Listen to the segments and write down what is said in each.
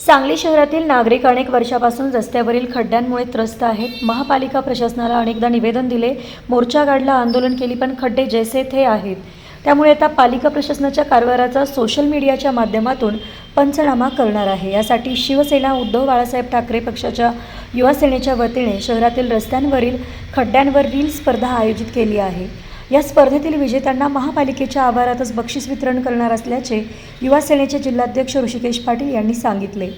सांगली शहरातील नागरिक अनेक वर्षापासून रस्त्यावरील खड्ड्यांमुळे त्रस्त आहेत. महापालिका प्रशासनाला अनेकदा निवेदन दिले मोर्चा काढला आंदोलन केली पण खड्डे जैसे थे आहेत. त्यामुळे आता पालिका प्रशासनाच्या कारभाराचा सोशल मीडियाच्या माध्यमातून पंचनामा करणार आहे. यासाठी शिवसेना उद्धव बाळासाहेब ठाकरे पक्षाच्या युवा सेनेच्या वतीने शहरातील रस्त्यांवरील खड्ड्यांवर रील स्पर्धा आयोजित केली आहे. या स्पर्धेतील विजेत्यांना महापालिकेच्या आवारातच बक्षीस वितरण करणार असल्याचे युवा सेनेचे जिल्हाध्यक्ष ऋषिकेश पाटील यांनी सांगितले.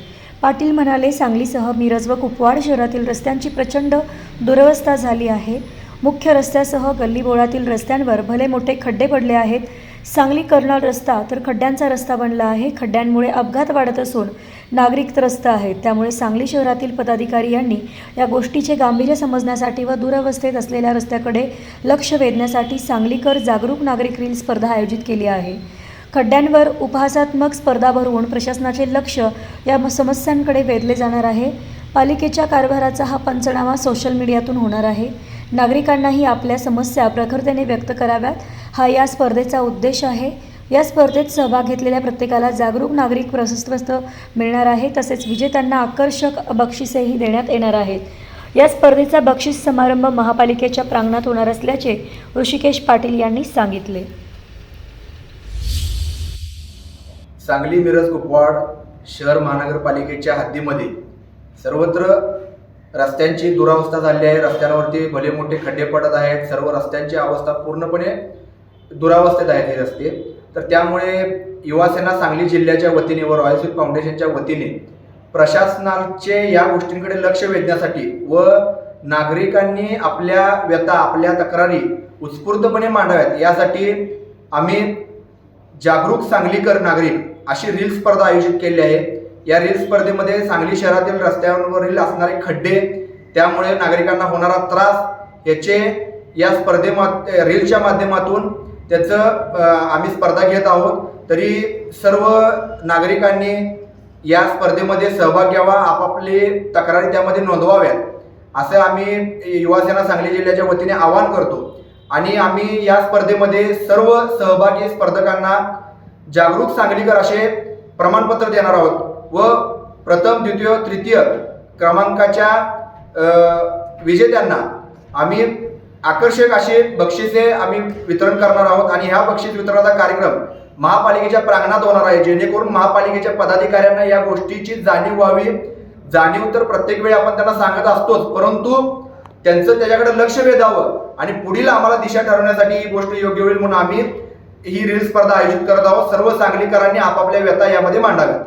पाटील म्हणाले सांगलीसह मिरज व कुपवाड शहरातील रस्त्यांची प्रचंड दुरवस्था झाली आहे. मुख्य रस्त्यासह गल्लीबोळातील रस्त्यांवर भले मोठे खड्डे पडले आहेत सांगली कर्नाळ रस्ता तर खड्ड्यांचा रस्ता बनला आहे. खड्ड्यांमुळे अपघात वाढत असून नागरिक त्रस्त आहेत. त्यामुळे सांगली शहरातील पदाधिकारी यांनी या गोष्टीचे गांभीर्य समजण्यासाठी व दुरावस्थेत असलेल्या रस्त्याकडे लक्ष वेधण्यासाठी सांगलीकर जागरूक नागरिक रील स्पर्धा आयोजित केली आहे. खड्ड्यांवर उपहासात्मक स्पर्धा भरवून प्रशासनाचे लक्ष या समस्यांकडे वेधले जाणार आहे. पालिकेच्या कारभाराचा हा पंचनामा सोशल मीडियातून होणार आहे. नागरिकांनाही आपल्या समस्या प्रखरतेने व्यक्त कराव्यात. हा या स्पर्धेचा उद्देश आहे. या स्पर्धेत सहभाग घेतलेल्या प्रत्येकाला जागरूक नागरिक प्रशस्त्र मिळणार आहे. तसेच विजेत्यांना आकर्षक बक्षिसेही देण्यात येणार आहेत. या स्पर्धेचा बक्षीस समारंभ महापालिकेच्या प्रांगणात होणार असल्याचे ऋषिकेश पाटील यांनी सांगितले. सांगली मिरज कुपवाड शहर महानगरपालिकेच्या हद्दीमध्ये सर्वत्र रस्त्यांची दुरावस्था झाली आहे. रस्त्यांवरती भले मोठे खड्डे पडत आहेत. सर्व रस्त्यांची अवस्था पूर्णपणे दुरावस्थेत आहेत हे रस्ते. तर त्यामुळे युवासेना सांगली जिल्ह्याच्या वतीने व रॉयल स्वीट फाउंडेशनच्या वतीने प्रशासनाचे या गोष्टींकडे लक्ष वेधण्यासाठी व नागरिकांनी आपल्या व्यथा आपल्या तक्रारी उत्स्फूर्तपणे मांडाव्यात. यासाठी आम्ही जागरूक सांगलीकर नागरिक अशी रील स्पर्धा आयोजित केली आहे. या रील स्पर्धेमध्ये सांगली शहरातील रस्त्यांवरील असणारे खड्डे त्यामुळे नागरिकांना होणारा त्रास याचे या स्पर्धेमा रीलच्या माध्यमातून त्याचं आम्ही स्पर्धा घेत आहोत. तरी सर्व नागरिकांनी या स्पर्धेमध्ये सहभाग घ्यावा आपापली तक्रारी त्यामध्ये नोंदवाव्यात असं आम्ही युवासेना सांगली जिल्ह्याच्या वतीने आवाहन करतो. आणि आम्ही या स्पर्धेमध्ये सर्व सहभागी स्पर्धकांना जागरूक सांगलीकर असे प्रमाणपत्र देणार आहोत. व प्रथम द्वितीय तृतीय क्रमांकाच्या विजेत्यांना आम्ही आकर्षक असे बक्षिसे आम्ही वितरण करणार आहोत आणि ह्या बक्षीस वितरणाचा कार्यक्रम महापालिकेच्या प्रांगणात होणार आहे. जेणेकरून महापालिकेच्या पदाधिकाऱ्यांना या गोष्टीची जाणीव व्हावी. जाणीव तर प्रत्येक वेळी आपण त्यांना सांगत असतोच परंतु त्यांचं त्याच्याकडे लक्ष वेधावं आणि पुढील आम्हाला दिशा ठरवण्यासाठी ही गोष्ट योग्य होईल म्हणून आम्ही ही रील स्पर्धा आयोजित करत आहोत. सर्व सांगलीकरांनी आपापल्या व्यथा यामध्ये मांडाव्यात.